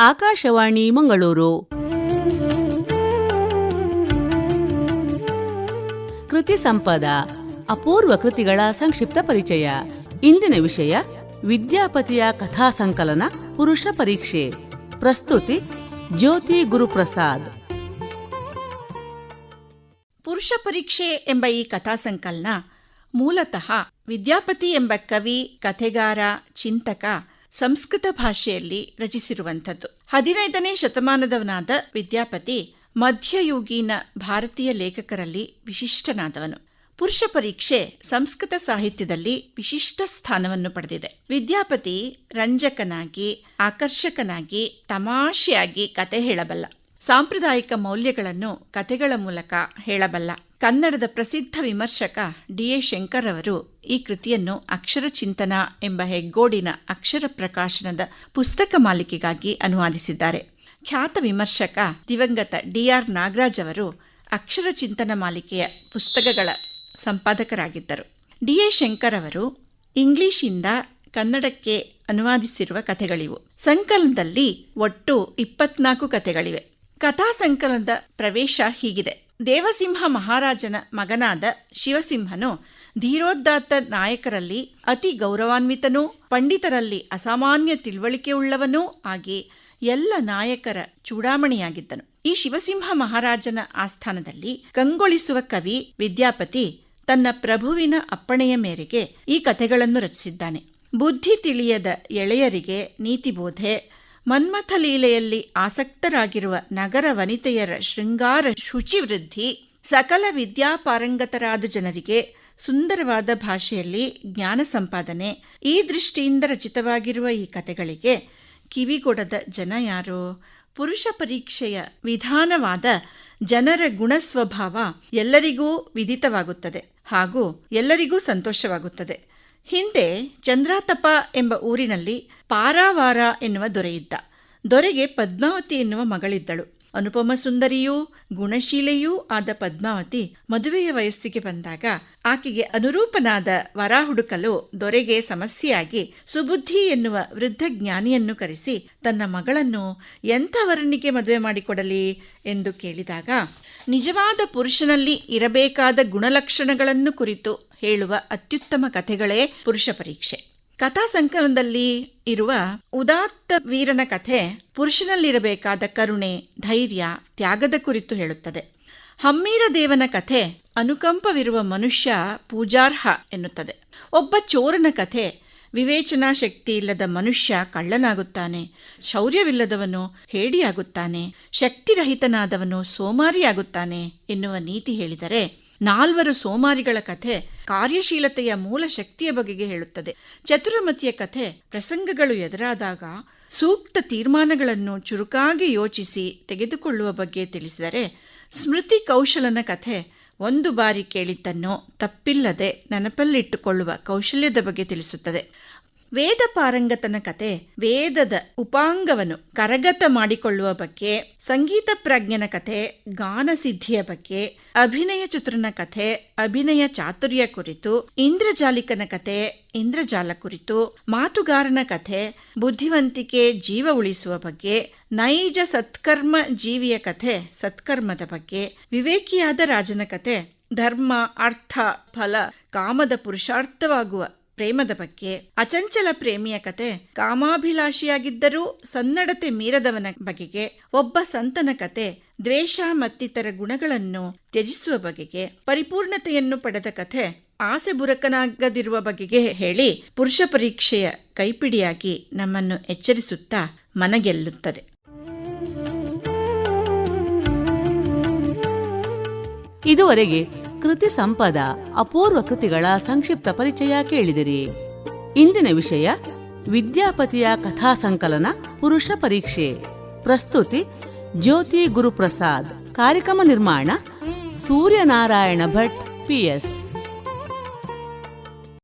ಆಕಾಶವಾಣಿ ಮಂಗಳೂರು. ಕೃತಿ ಸಂಪದ, ಅಪೂರ್ವ ಕೃತಿಗಳ ಸಂಕ್ಷಿಪ್ತ ಪರಿಚಯ. ಇಂದಿನ ವಿಷಯ, ವಿದ್ಯಾಪತಿಯ ಕಥಾ ಸಂಕಲನ, ಪುರುಷ ಪರೀಕ್ಷೆ. ಪ್ರಸ್ತುತಿ, ಜ್ಯೋತಿ ಗುರುಪ್ರಸಾದ್. ಪುರುಷ ಪರೀಕ್ಷೆ ಎಂಬ ಈ ಕಥಾ ಸಂಕಲನ ಮೂಲತಃ ವಿದ್ಯಾಪತಿ ಎಂಬ ಕವಿ, ಕಥೆಗಾರ, ಚಿಂತಕ ಸಂಸ್ಕೃತ ಭಾಷೆಯಲ್ಲಿ ರಚಿಸಿರುವಂಥದ್ದು. ಹದಿನೈದನೇ ಶತಮಾನದವನಾದ ವಿದ್ಯಾಪತಿ ಮಧ್ಯಯುಗೀನ ಭಾರತೀಯ ಲೇಖಕರಲ್ಲಿ ವಿಶಿಷ್ಟನಾದವನು. ಪುರುಷ ಪರೀಕ್ಷೆ ಸಂಸ್ಕೃತ ಸಾಹಿತ್ಯದಲ್ಲಿ ವಿಶಿಷ್ಟ ಸ್ಥಾನವನ್ನು ಪಡೆದಿದೆ. ವಿದ್ಯಾಪತಿ ರಂಜಕನಾಗಿ, ಆಕರ್ಷಕನಾಗಿ, ತಮಾಷೆಯಾಗಿ ಕತೆ ಹೇಳಬಲ್ಲ. ಸಾಂಪ್ರದಾಯಿಕ ಮೌಲ್ಯಗಳನ್ನು ಕತೆಗಳ ಮೂಲಕ ಹೇಳಬಲ್ಲ. ಕನ್ನಡದ ಪ್ರಸಿದ್ಧ ವಿಮರ್ಶಕ ಡಿ ಎ ಶಂಕರ್ ಅವರು ಈ ಕೃತಿಯನ್ನು ಅಕ್ಷರ ಚಿಂತನ ಎಂಬ ಹೆಗ್ಗೋಡಿನ ಅಕ್ಷರ ಪ್ರಕಾಶನದ ಪುಸ್ತಕ ಮಾಲಿಕೆಗಾಗಿ ಅನುವಾದಿಸಿದ್ದಾರೆ. ಖ್ಯಾತ ವಿಮರ್ಶಕ ದಿವಂಗತ ಡಿ ಆರ್ ನಾಗರಾಜ್ ಅವರು ಅಕ್ಷರ ಚಿಂತನ ಮಾಲಿಕೆಯ ಪುಸ್ತಕಗಳ ಸಂಪಾದಕರಾಗಿದ್ದರು. ಡಿ ಎ ಶಂಕರ್ ಅವರು ಇಂಗ್ಲಿಷಿಂದ ಕನ್ನಡಕ್ಕೆ ಅನುವಾದಿಸಿರುವ ಕಥೆಗಳಿವು. ಸಂಕಲನದಲ್ಲಿ ಒಟ್ಟು ಇಪ್ಪತ್ನಾಲ್ಕು ಕಥೆಗಳಿವೆ. ಕಥಾ ಸಂಕಲನದ ಪ್ರವೇಶ ಹೀಗಿದೆ. ದೇವಸಿಂಹ ಮಹಾರಾಜನ ಮಗನಾದ ಶಿವಸಿಂಹನು ಧೀರೋದ್ದಾತ್ತ ನಾಯಕರಲ್ಲಿ, ಅತಿ ಗೌರವಾನ್ವಿತನೂ, ಪಂಡಿತರಲ್ಲಿ ಅಸಾಮಾನ್ಯ ತಿಳುವಳಿಕೆಯುಳ್ಳವನೂ ಆಗಿ ಎಲ್ಲ ನಾಯಕರ ಚೂಡಾಮಣಿಯಾಗಿದ್ದನು. ಈ ಶಿವಸಿಂಹ ಮಹಾರಾಜನ ಆಸ್ಥಾನದಲ್ಲಿ ಕಂಗೊಳಿಸುವ ಕವಿ ವಿದ್ಯಾಪತಿ ತನ್ನ ಪ್ರಭುವಿನ ಅಪ್ಪಣೆಯ ಮೇರೆಗೆ ಈ ಕಥೆಗಳನ್ನು ರಚಿಸಿದ್ದಾನೆ. ಬುದ್ಧಿ ತಿಳಿಯದ ಎಳೆಯರಿಗೆ ನೀತಿಬೋಧೆ ಮನ್ಮಥ ಲೀಲೆಯಲ್ಲಿ ಆಸಕ್ತರಾಗಿರುವ ನಗರ ವನಿತೆಯರ ಶೃಂಗಾರ ಶುಚಿವೃದ್ಧಿ ಸಕಲ ವಿದ್ಯಾಪಾರಂಗತರಾದ ಜನರಿಗೆ ಸುಂದರವಾದ ಭಾಷೆಯಲ್ಲಿ ಜ್ಞಾನ ಸಂಪಾದನೆ, ಈ ದೃಷ್ಟಿಯಿಂದ ರಚಿತವಾಗಿರುವ ಈ ಕಥೆಗಳಿಗೆ ಕಿವಿಗೊಡದ ಜನ ಯಾರು? ಪುರುಷ ಪರೀಕ್ಷೆಯ ವಿಧಾನವಾದ ಜನರ ಗುಣಸ್ವಭಾವ ಎಲ್ಲರಿಗೂ ವಿದಿತವಾಗುತ್ತದೆ ಹಾಗೂ ಎಲ್ಲರಿಗೂ ಸಂತೋಷವಾಗುತ್ತದೆ. ಹಿಂದೆ ಚಂದ್ರಾತಪ ಎಂಬ ಊರಿನಲ್ಲಿ ಪಾರಾವಾರ ಎನ್ನುವ ದೊರೆಯಿದ್ದ. ದೊರೆಗೆ ಪದ್ಮಾವತಿ ಎನ್ನುವ ಮಗಳಿದ್ದಳು. ಅನುಪಮ ಸುಂದರಿಯೂ, ಗುಣಶೀಲೆಯೂ ಆದ ಪದ್ಮಾವತಿ ಮದುವೆಯ ವಯಸ್ಸಿಗೆ ಬಂದಾಗ ಆಕೆಗೆ ಅನುರೂಪನಾದ ವರ ಹುಡುಕಲು ದೊರೆಗೆ ಸಮಸ್ಯೆಯಾಗಿ ಸುಬುದ್ಧಿ ಎನ್ನುವ ವೃದ್ಧ ಜ್ಞಾನಿಯನ್ನು ಕರೆಸಿ ತನ್ನ ಮಗಳನ್ನು ಎಂಥ ವರನಿಗೆ ಮದುವೆ ಮಾಡಿಕೊಡಲಿ ಎಂದು ಕೇಳಿದಾಗ, ನಿಜವಾದ ಪುರುಷನಲ್ಲಿ ಇರಬೇಕಾದ ಗುಣಲಕ್ಷಣಗಳನ್ನು ಕುರಿತು ಹೇಳುವ ಅತ್ಯುತ್ತಮ ಕಥೆಗಳೇ ಪುರುಷ ಪರೀಕ್ಷೆ. ಕಥಾ ಸಂಕಲನದಲ್ಲಿ ಇರುವ ಉದಾತ್ತ ವೀರನ ಕಥೆ ಪುರುಷನಲ್ಲಿರಬೇಕಾದ ಕರುಣೆ, ಧೈರ್ಯ, ತ್ಯಾಗದ ಕುರಿತು ಹೇಳುತ್ತದೆ. ಹಮ್ಮೀರ ದೇವನ ಕಥೆ ಅನುಕಂಪವಿರುವ ಮನುಷ್ಯ ಪೂಜಾರ್ಹ ಎನ್ನುತ್ತದೆ. ಒಬ್ಬ ಚೋರನ ಕಥೆ ವಿವೇಚನಾ ಶಕ್ತಿ ಇಲ್ಲದ ಮನುಷ್ಯ ಕಳ್ಳನಾಗುತ್ತಾನೆ, ಶೌರ್ಯವಿಲ್ಲದವನು ಹೇಡಿಯಾಗುತ್ತಾನೆ, ಶಕ್ತಿರಹಿತನಾದವನು ಸೋಮಾರಿಯಾಗುತ್ತಾನೆ ಎನ್ನುವ ನೀತಿ ಹೇಳಿದರೆ ನಾಲ್ವರು ಸೋಮಾರಿಗಳ ಕಥೆ ಕಾರ್ಯಶೀಲತೆಯ ಮೂಲ ಶಕ್ತಿಯ ಬಗೆಗೆ ಹೇಳುತ್ತದೆ. ಚತುರಮತಿಯ ಕಥೆ ಪ್ರಸಂಗಗಳು ಎದುರಾದಾಗ ಸೂಕ್ತ ತೀರ್ಮಾನಗಳನ್ನು ಚುರುಕಾಗಿ ಯೋಚಿಸಿ ತೆಗೆದುಕೊಳ್ಳುವ ಬಗ್ಗೆ ತಿಳಿಸಿದರೆ ಸ್ಮೃತಿ ಕೌಶಲನ ಕಥೆ ಒಂದು ಬಾರಿ ಕೇಳಿದ್ದನ್ನು ತಪ್ಪಿಲ್ಲದೆ ನೆನಪಲ್ಲಿಟ್ಟುಕೊಳ್ಳುವ ಕೌಶಲ್ಯದ ಬಗ್ಗೆ ತಿಳಿಸುತ್ತದೆ. ವೇದ ಪಾರಂಗತನ ಕತೆ ವೇದದ ಉಪಾಂಗವನ್ನು ಕರಗತ ಮಾಡಿಕೊಳ್ಳುವ ಬಗ್ಗೆ, ಸಂಗೀತ ಪ್ರಾಜ್ಞನ ಕಥೆ ಗಾನಸಿದ್ಧಿಯ ಬಗ್ಗೆ, ಅಭಿನಯ ಚತುರನ ಕಥೆ ಅಭಿನಯ ಚಾತುರ್ಯ ಕುರಿತು, ಇಂದ್ರಜಾಲಿಕನ ಕತೆ ಇಂದ್ರಜಾಲ ಕುರಿತು, ಮಾತುಗಾರನ ಕಥೆ ಬುದ್ಧಿವಂತಿಕೆ ಜೀವ ಉಳಿಸುವ ಬಗ್ಗೆ, ನೈಜ ಸತ್ಕರ್ಮ ಜೀವಿಯ ಕಥೆ ಸತ್ಕರ್ಮದ ಬಗ್ಗೆ, ವಿವೇಕಿಯಾದ ರಾಜನ ಕಥೆ ಧರ್ಮ, ಅರ್ಥ, ಫಲ, ಕಾಮದ ಪುರುಷಾರ್ಥವಾಗುವ ಪ್ರೇಮದ ಬಗ್ಗೆ, ಅಚಂಚಲ ಪ್ರೇಮಿಯ ಕತೆ, ಕಾಮಾಭಿಲಾಷಿಯಾಗಿದ್ದರೂ ಸನ್ನಡತೆ ಮೀರದವನ ಬಗೆಗೆ, ಒಬ್ಬ ಸಂತನ ಕತೆ, ದ್ವೇಷ ಮತ್ತಿತರ ಗುಣಗಳನ್ನು ತ್ಯಜಿಸುವ ಬಗೆಗೆ, ಪರಿಪೂರ್ಣತೆಯನ್ನು ಪಡೆದ ಕಥೆ, ಆಸೆ ಬುರಕನಾಗದಿರುವ ಬಗೆಗೆ ಹೇಳಿ ಪುರುಷ ಪರೀಕ್ಷೆಯ ಕೈಪಿಡಿಯಾಗಿ ನಮ್ಮನ್ನು ಎಚ್ಚರಿಸುತ್ತಾ ಮನಗೆಲ್ಲುತ್ತದೆ. ಇದುವರೆಗೆ ಕೃತಿ ಸಂಪದ ಅಪೂರ್ವ ಕೃತಿಗಳ ಸಂಕ್ಷಿಪ್ತ ಪರಿಚಯ ಕೇಳಿದಿರಿ. ಇಂದಿನ ವಿಷಯ ವಿದ್ಯಾಪತಿಯ ಕಥಾ ಸಂಕಲನ ಪುರುಷ ಪರೀಕ್ಷೆ. ಪ್ರಸ್ತುತಿ ಜ್ಯೋತಿ ಗುರುಪ್ರಸಾದ್. ಕಾರ್ಯಕ್ರಮ ನಿರ್ಮಾಣ ಸೂರ್ಯನಾರಾಯಣ ಭಟ್ ಪಿಎಸ್